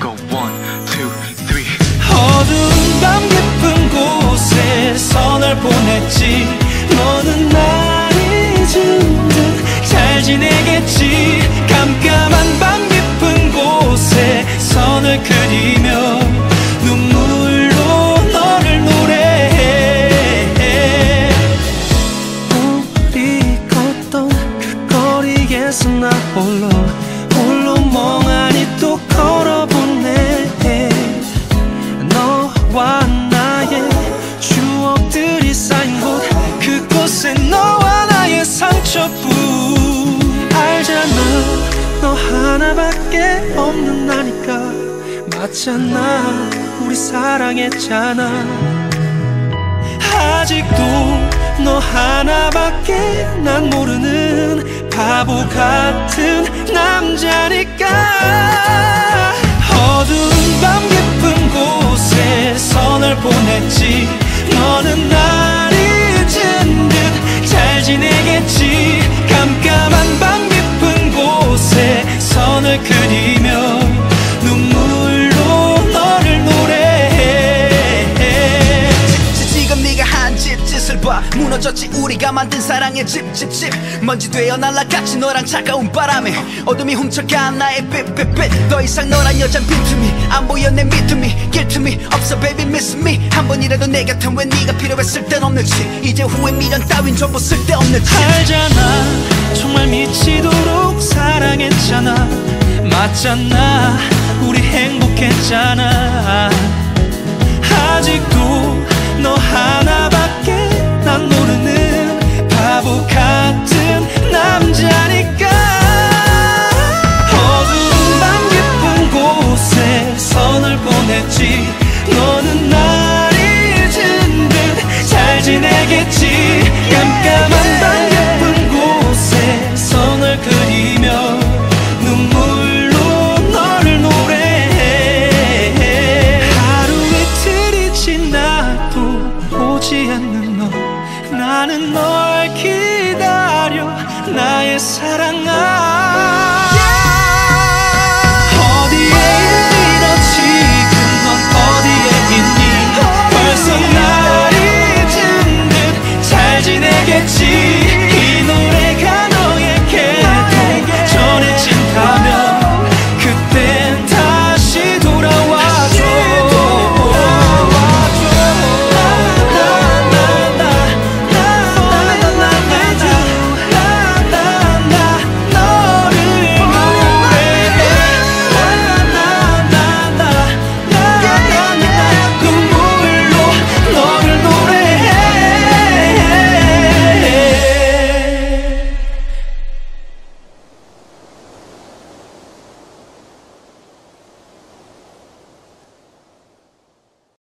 Go one, two, three. 어두운 밤 깊은 곳에서 널 보냈지. 너는 날 잊은 듯잘 지내겠지. 깜깜한 밤 깊은 곳에 선을 그리며 눈물로 너를 노래해. 우리 걷던 그 거리에서 나 홀로 너와 나의 상처뿐. 알잖아 너 하나밖에 없는 나니까. 맞잖아 우리 사랑했잖아. 아직도 너 하나밖에 난 모르는 바보 같은 남자니까. 어두운 밤 깊은 곳에 선을 보냈지. 너는 잘 지내겠지 무너졌지 우리가 만든 사랑의 집 집집. 먼지 되어 날아갔지 너랑 차가운 바람에. 어둠이 훔쳐간 나의 빛빛빛. 더 이상 너란 여잔 빈틈이 안 보여 내 믿음이 길틈이 없어 baby miss me. 한 번이라도 내 곁엔 왜 네가 필요했을 땐 없는지. 이제 후회 미련 따윈 전부 쓸데없는지. 알잖아. 정말 미치도록 사랑했잖아. 맞잖아. 우리 행복했잖아 보냈지. 너는 날 잊은 듯 잘 지내겠지. 깜깜한 밤 깊은 곳에 선을 그리며 눈물로 너를 노래해. 하루 이틀이 지나도 오지 않는 너. 나는 널 기다려. 나의 사랑아